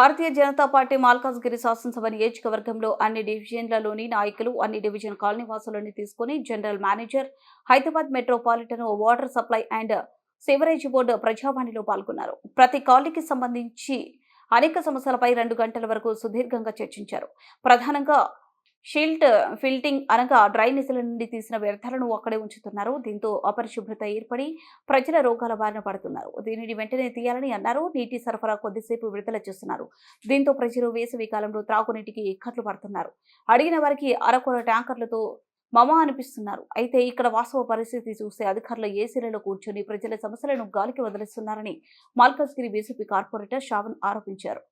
Bharatiya Janata party Malkajgiri శాసనసభ నియోజకవర్గంలో అన్ని డివిజన్లలోని నాయకులు అన్ని డివిజన్ కాలనీవాసులను తీసుకుని general manager Hyderabad metropolitan water supply and sewerage board ప్రజావాణిలో పాల్గొన్నారు. ప్రతి కాలనీకి సంబంధించి అనేక సమస్యలపై రెండు గంటల వరకు సుదీర్ఘంగా చర్చించారు. ప్రధానంగా షిల్ట్ ఫిల్టింగ్ అనగా డ్రైనేజీల నుండి తీసిన వ్యర్థాలను అక్కడే ఉంచుతున్నారు. దీంతో అపరిశుభ్రత ఏర్పడి ప్రజల రోగాల బారిన పడుతున్నారు. దీనిని వెంటనే తీయాలని అన్నారు. నీటి సరఫరా కొద్దిసేపు విడుదల చేస్తున్నారు. దీంతో ప్రజలు వేసవి కాలంలో త్రాగునీటికి ఇక్కట్లు పడుతున్నారు. అడిగిన వారికి అరకొర ట్యాంకర్లతో మమ అనిపిస్తున్నారు. అయితే ఇక్కడ వాస్తవ పరిస్థితి చూస్తే అధికారులు ఏసీలలో కూర్చొని ప్రజల సమస్యలను గాలికి వదిలేస్తున్నారని మాల్కాజ్గిరి బీజేపీ కార్పొరేటర్ శ్రావణ్ ఆరోపించారు.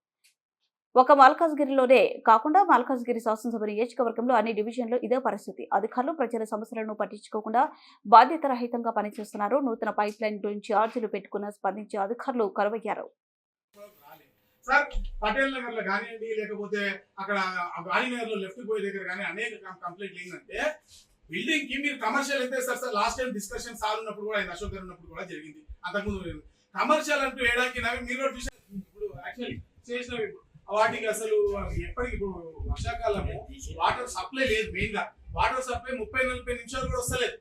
ఒక మల్కాజ్గిరిలోనే కాకుండా మల్కాజ్గిరి శాసనసభ నియోజకవర్గంలో అన్ని డివిజన్లో ఇదే పరిస్థితి. అధికారులు ప్రజల సమస్యలను పట్టించుకోకుండా బాధ్యత రహితంగా పనిచేస్తున్నారు. నూతన పైప్ లైన్ గురించి ఆర్జీలు పెట్టుకున్న స్పందించే అధికారులు కరువయ్యారు. సార్ పటేల్ నగర్లో కానివ్వండి లేకపోతే అక్కడ గాంధీనగర్లో లెఫ్ట్ పోయే దగ్గర కానీ అనేక కంప్లైంట్లు ఏంటంటే బిల్డింగ్కి మీరు కమర్షియల్ అయితే sir sir last time discussion sir ఉన్నప్పుడు కూడా ఆయన అశోక్ గారు ఉన్నప్పుడు కూడా జరిగింది. అంతకుముందు కమర్షియల్ అంటూ వేయడానికి నవి మీరు కూడా చూసారు ఇప్పుడు యాక్చువల్లీ చేసినవి ఇప్పుడు. వాటికి అసలు ఎప్పటికి ఇప్పుడు వర్షాకాలము వాటర్ సప్లై లేదు మెయిన్గా. వాటర్ సప్లై ముప్పై నలభై నిమిషాలు కూడా వస్తలేదు.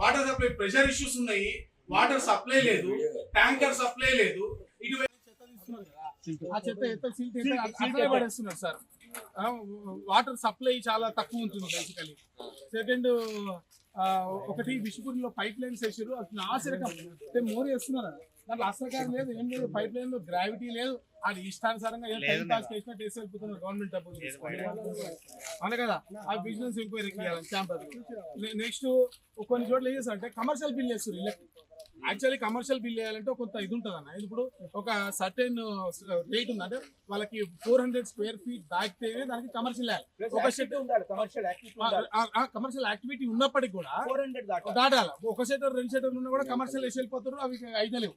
వాటర్ సప్లై ప్రెషర్ ఇష్యూస్ ఉన్నాయి. వాటర్ సప్లై లేదు. ట్యాంకర్ సప్లై లేదు. ఆ చెత్త సీల్ పడేస్తున్నారు సార్. వాటర్ సప్లై చాలా తక్కువ ఉంటుంది బేసికలీ సెకండ్ ఒకటి విషుపూరిలో పైప్ లైన్స్ వేసారు అది నాసిరకం అంటే మోర్ వేస్తున్నారు. దాంట్లో అసలు లేదు ఏం లేదు పైప్ లైన్లో గ్రావిటీ లేదు. అది ఇష్టానుసారంగా టైం పాస్ వేసి వెళ్ళిపోతున్నారు గవర్నమెంట్ డబ్బులు అవును కదా? ఆ బిజినెస్ ఎంక్వైరీ క్యాంపస్ నెక్స్ట్ కొన్ని చోట్ల ఏం చేస్తారు అంటే కమర్షియల్ బిల్ చేస్తారు యాక్చువల్లీ కమర్షియల్ బిల్ వేయాలంటే కొంత ఇది ఉంటుంది అన్న ఇప్పుడు ఒక సర్టెన్ రేట్ ఉంది. అంటే వాళ్ళకి ఫోర్ హండ్రెడ్ స్క్వేర్ ఫీట్ దాటితేనే దానికి కమర్షియల్ ఒక షెట్ కమర్షియల్ యాక్టివిటీ కమర్షియల్ యాక్టివిటీ ఉన్నప్పటికీ కూడా ఫోర్ హండ్రెడ్ దాకా దాటాలి. ఒక షెటర్ రెండు షెటర్ ఉన్నా కూడా కమర్షియల్ వేసి వెళ్ళిపోతారు. అవి అయితలేవు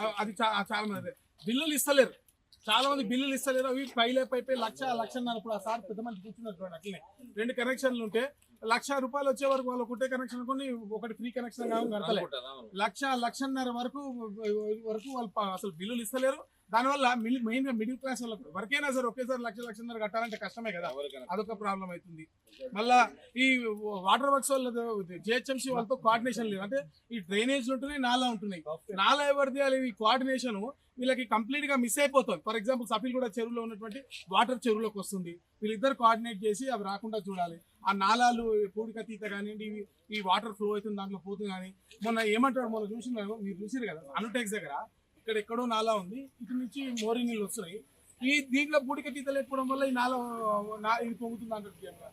ఆ- అది చాలా మంది బిల్లులు ఇస్తలేరు. చాలా మంది బిల్లులు ఇస్తలేరు. అవి పైలే పైపై లక్ష లక్షన్నర ఇప్పుడు ఆ సార్ పెద్ద మంది కూర్చున్నారు చూడండి అట్లనే. రెండు కనెక్షన్లు ఉంటే లక్ష రూపాయలు వచ్చే వరకు వాళ్ళు ఒకటే కనెక్షన్ కొని ఒకటి ఫ్రీ కనెక్షన్ కావాలి కడతలే లక్ష లక్షన్నర వరకు వరకు వాళ్ళు అసలు బిల్లులు ఇస్తలేరు. దానివల్ల మెయిన్గా మిడిల్ క్లాస్ వాళ్ళకు ఎవరికైనా సరే ఒకేసారి లక్ష లక్షన్నర కట్టాలంటే కష్టమే కదా. అదొక ప్రాబ్లం అవుతుంది. మళ్ళా ఈ వాటర్ వర్క్స్ వాళ్ళ జిహెచ్ఎంసీ వాళ్ళతో కోఆర్డినేషన్ లేదు. అంటే ఈ డ్రైనేజ్ ఉంటున్నాయి నాలా ఉంటున్నాయి. నాలా ఎవరిది ఈ కోఆర్డినేషన్ వీళ్ళకి కంప్లీట్గా మిస్ అయిపోతుంది. ఫర్ ఎగ్జాంపుల్ సఫీల్ కూడా చెరువులో ఉన్నటువంటి వాటర్ చెరువులోకి వస్తుంది. వీళ్ళిద్దరు కోఆర్డినేట్ చేసి అవి రాకుండా చూడాలి. ఆ నాలాలు పూడిక తీత కానివ్వండి ఈ వాటర్ ఫ్లో అవుతుంది దాంట్లో పోతుంది కానీ మొన్న ఏమంటారు? మొన్న చూసినారు? మీరు చూసారు కదా? అనుటెక్స్ దగ్గర ఇక్కడ ఎక్కడో నాలా ఉంది. ఇటు నుంచి మోరి నీళ్ళు వస్తున్నాయి. ఈ దీంట్లో పూడిక తీత లేకపోవడం వల్ల ఈ నాల ఇది పొంగుతుంది అంటారు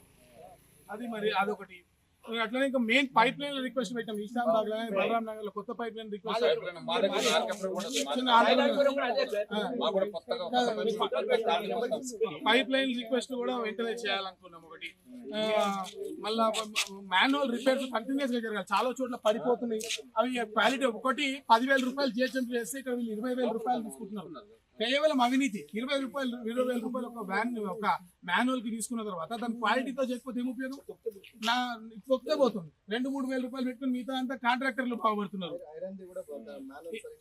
అది మరి అదొకటి. అట్లనే ఇంకా మెయిన్ పైప్ లైన్ రిక్వెస్ట్ పెట్టాం. ఈశాన్ బాగ్లో బలరాం నగర్లో కొత్త pipeline request pipeline request కూడా వెంటనే చేయాలనుకున్నాం ఒకటి. ఆ, మళ్ళా మాన్యువల్ రిపేర్స్ కంటిన్యూస్గా జరగాలి. చాలా చోట్ల పడిపోతున్నాయి. అవి క్వాలిటీ ఒకటి పదివేల రూపాయలు జిహెచ్ఎం చేస్తే ఇక్కడ వీళ్ళు ఇరవై వేల రూపాయలు తీసుకుంటున్నారు. కేవలం అవినీతి. ఇరవై రూపాయలు ఇరవై వేల రూపాయలు ఒక వ్యాన్ ఒక మాన్యువల్కి తీసుకున్న తర్వాత దాని క్వాలిటీతో చేయకపోతే ఏం ఉపయోగం? నా తొక్కే పోతుంది. రెండు మూడు వేల రూపాయలు పెట్టుకుని మిగతా అంతా కాంట్రాక్టర్లు బాగుపడుతున్నారు.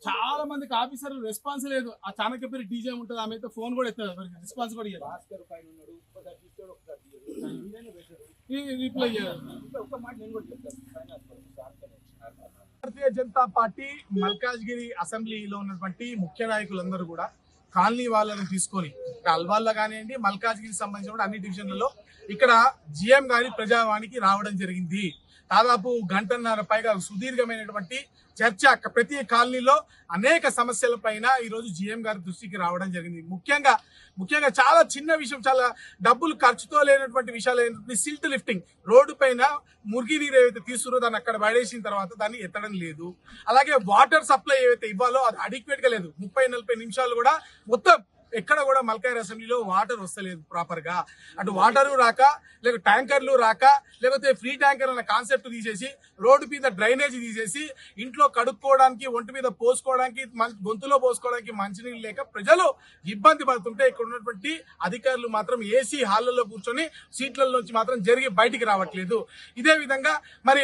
చాలా మందికి ఆఫీసర్ రెస్పాన్స్ లేదు. ఆ చాణక్యపేరు డీజే ఉంటుంది ఆమె అయితే ఫోన్ కూడా ఎత్తారు రెస్పాన్స్ కూడా ఇవ్వదు భారతీయ జనతా పార్టీ మల్కాజ్గిరి అసెంబ్లీలో ఉన్నటువంటి ముఖ్య నాయకులందరూ కూడా కాలనీ వాళ్ళని తీసుకొని అల్వాల్లో కానివ్వండి మల్కాజ్గిరికి సంబంధించిన అన్ని డివిజన్లలో ఇక్కడ జిఎం గారి ప్రజావాణికి రావడం జరిగింది. దాదాపు గంటన్నర పైగా సుదీర్ఘమైనటువంటి చర్చ ప్రతి కాలనీలో అనేక సమస్యల పైన ఈరోజు జిఎం గారి దృష్టికి రావడం జరిగింది. ముఖ్యంగా ముఖ్యంగా చాలా చిన్న విషయం చాలా డబ్బులు ఖర్చుతో లేనటువంటి విషయాలు ఏంటంటే సిల్ట్ లిఫ్టింగ్. రోడ్డు పైన మురిగి నీరు ఏవైతే తీసుకురో దాన్ని అక్కడ పడేసిన తర్వాత దాన్ని ఎత్తడం లేదు. అలాగే వాటర్ సప్లై ఏవైతే ఇవ్వాలో అది అడిక్వేట్గా లేదు. ముప్పై నలభై నిమిషాలు కూడా మొత్తం ఎక్కడ కూడా మల్కాయర్ అసెంబ్లీలో వాటర్ వస్తలేదు ప్రాపర్గా అటు వాటర్ రాక లేక ట్యాంకర్లు రాక లేకపోతే ఫ్రీ ట్యాంకర్ అన్న కాన్సెప్ట్ తీసేసి రోడ్డు మీద డ్రైనేజ్ తీసేసి ఇంట్లో కడుక్కోవడానికి ఒంటి మీద పోసుకోవడానికి గొంతులో పోసుకోవడానికి మంచినీళ్ళు లేక ప్రజలు ఇబ్బంది పడుతుంటే ఇక్కడ ఉన్నటువంటి అధికారులు మాత్రం ఏసీ హాళ్ళలో కూర్చొని సీట్లలోంచి మాత్రం జరిగి బయటికి రావట్లేదు. ఇదే విధంగా మరి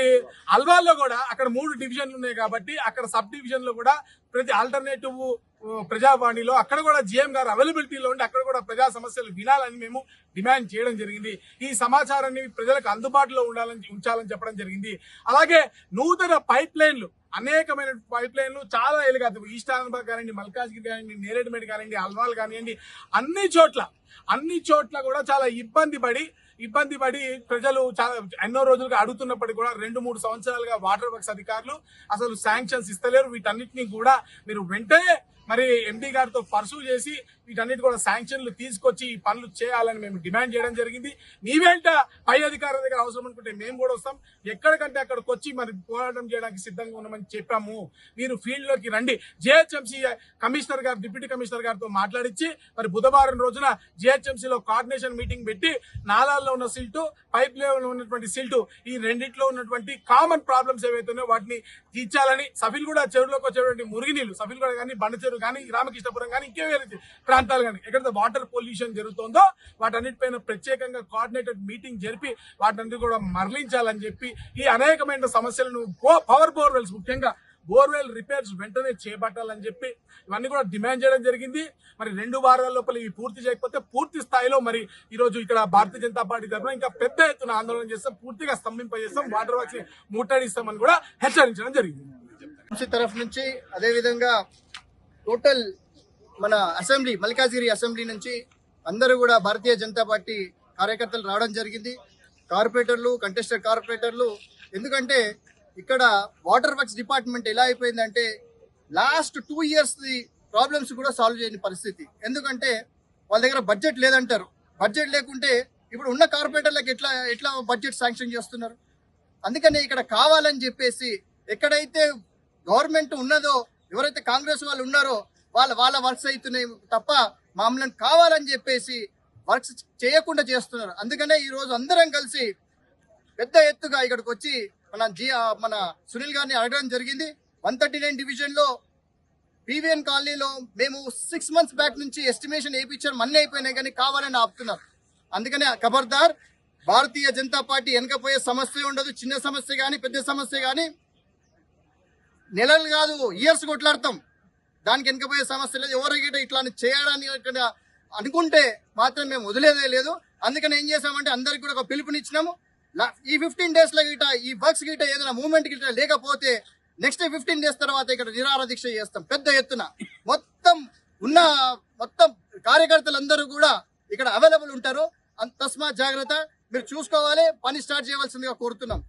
అల్వాల్లో కూడా అక్కడ మూడు డివిజన్లు ఉన్నాయి కాబట్టి అక్కడ సబ్ డివిజన్లో కూడా ప్రతి ఆల్టర్నేటివ్ ప్రజావాణిలో అక్కడ కూడా జిఎం గారు అవైలబిలిటీలో ఉండి అక్కడ కూడా ప్రజా సమస్యలు వినాలని మేము డిమాండ్ చేయడం జరిగింది. ఈ సమాచారాన్ని ప్రజలకు అందుబాటులో ఉండాలని ఉంచాలని చెప్పడం జరిగింది. అలాగే నూతన పైప్ లైన్లు అనేకమైన పైప్ లైన్లు చాలా ఏళ్ళుగా ఈస్ట్ ఆనందబాగ్ కానివ్వండి మల్కాజ్గిరి కానివ్వండి నేరేడుమేడ్ కానివ్వండి అల్వాల్ కానివ్వండి అన్ని చోట్ల అన్ని చోట్ల కూడా చాలా ఇబ్బంది పడి ఇబ్బంది పడి ప్రజలు చాలా ఎన్నో రోజులుగా అడుగుతున్నప్పటికీ కూడా రెండు మూడు సంవత్సరాలుగా వాటర్ వర్క్స్ అధికారులు అసలు శాంక్షన్స్ ఇస్తలేరు. వీటన్నిటిని కూడా మీరు వెంటనే మరి ఎండి గారితో పర్సూ చేసి వీటన్నిటి కూడా శాంక్షన్లు తీసుకొచ్చి ఈ పనులు చేయాలని మేము డిమాండ్ చేయడం జరిగింది. నీవేంట పై అధికారుల దగ్గర అవసరం అనుకుంటే మేము కూడా వస్తాం. ఎక్కడికంటే అక్కడికి వచ్చి మరి పోరాటం చేయడానికి సిద్ధంగా ఉన్నామని చెప్పాము. మీరు ఫీల్డ్లోకి రండి. జిహెచ్ఎంసీ కమిషనర్ గారు డిప్యూటీ కమిషనర్ గారితో మాట్లాడించి మరి బుధవారం రోజున జిహెచ్ఎంసీలో లో కోఆర్డినేషన్ మీటింగ్ పెట్టి నాలాల్లో ఉన్న సిల్టు పైప్ లెవెల్లో ఉన్నటువంటి సిల్టు ఈ రెండిట్లో ఉన్నటువంటి కామన్ ప్రాబ్లమ్స్ ఏవైతే ఉన్నాయో వాటిని తీర్చాలని సఫిల్ కూడా చెరువులోకి వచ్చేటువంటి మురుగునీళ్ళు సఫిల్ కూడా కానీ బండ చెరువు కానీ రామకృష్ణపురం కానీ ఇంకే ప్రాంతాలు కానీ ఎక్కడైతే వాటర్ పొల్యూషన్ జరుగుతుందో వాటన్నిటిపైన ప్రత్యేకంగా కోఆర్డినేటెడ్ మీటింగ్ జరిపి వాటన్నిటి కూడా మరలించాలని చెప్పి ఈ అనేకమైన సమస్యలను పవర్ బోర్వెల్స్ ముఖ్యంగా బోర్వెల్ రిపేర్స్ వెంటనే చేపట్టాలని చెప్పి ఇవన్నీ కూడా డిమాండ్ చేయడం జరిగింది. మరి రెండు వారాల లోపల ఇవి పూర్తి చేయకపోతే పూర్తి స్థాయిలో మరి ఈ రోజు ఇక్కడ భారతీయ జనతా పార్టీ తరఫున ఇంకా పెద్ద ఎత్తున ఆందోళన చేస్తాం పూర్తిగా స్తంభింపజేస్తాం వాటర్ వాక్స్ ముట్టడిస్తామని కూడా హెచ్చరించడం జరిగింది. తరఫు నుంచి అదేవిధంగా టోటల్ మన అసెంబ్లీ మల్కాజిగిరి అసెంబ్లీ నుంచి అందరూ కూడా భారతీయ జనతా పార్టీ కార్యకర్తలు రావడం జరిగింది. కార్పొరేటర్లు కంటెస్టెడ్ కార్పొరేటర్లు ఎందుకంటే ఇక్కడ వాటర్ వర్క్స్ డిపార్ట్మెంట్ ఎలా అయిపోయిందంటే లాస్ట్ టూ ఇయర్స్ ప్రాబ్లమ్స్ కూడా సాల్వ్ చేయని పరిస్థితి. ఎందుకంటే వాళ్ళ దగ్గర బడ్జెట్ లేదంటారు. బడ్జెట్ లేకుంటే ఇప్పుడు ఉన్న కార్పొరేటర్లకు ఎట్లా ఎట్లా బడ్జెట్ శాంక్షన్ చేస్తున్నారు? అందుకనే ఇక్కడ కావాలని చెప్పేసి ఎక్కడైతే గవర్నమెంట్ ఉన్నదో ఎవరైతే కాంగ్రెస్ వాళ్ళు ఉన్నారో వాళ్ళ వాళ్ళ వర్క్స్ అవుతున్నాయి తప్ప మామూలు కావాలని చెప్పేసి వర్క్స్ చేయకుండా చేస్తున్నారు. అందుకనే ఈరోజు అందరం కలిసి పెద్ద ఎత్తుగా ఇక్కడికి వచ్చి మన జి మన సునీల్ గారిని అడగడం జరిగింది. వన్ థర్టీ నైన్ డివిజన్లో పీవీఎన్ కాలనీలో మేము సిక్స్ మంత్స్ బ్యాక్ నుంచి ఎస్టిమేషన్ వేయించారు. మన్నీ అయిపోయినాయి కానీ కావాలని ఆపుతున్నారు. అందుకనే ఖబర్దార్ భారతీయ జనతా పార్టీ వెనకపోయే సమస్య ఉండదు. చిన్న సమస్య కానీ పెద్ద సమస్య కానీ నెలలు కాదు ఇయర్స్ కొట్లాడతాం. దానికి వెనకపోయే సమస్య లేదు. ఎవరికైతే ఇట్లా చేయడానికి అనుకుంటే మాత్రం మేము వదిలేదే లేదు. అందుకని ఏం చేసామంటే అందరికి కూడా ఒక పిలుపునిచ్చినాము. ఈ ఫిఫ్టీన్ డేస్లో గిట ఈ వర్క్స్ గిట ఏదైనా మూవ్మెంట్ గిట లేకపోతే నెక్స్ట్ ఫిఫ్టీన్ డేస్ తర్వాత ఇక్కడ నిరాహార దీక్ష చేస్తాం. పెద్ద ఎత్తున. మొత్తం ఉన్న మొత్తం కార్యకర్తలందరూ కూడా ఇక్కడ అవైలబుల్ ఉంటారు. అం- తస్మాత్ జాగ్రత్త. మీరు చూసుకోవాలి. పని స్టార్ట్ చేయవలసిందిగా కోరుతున్నాం.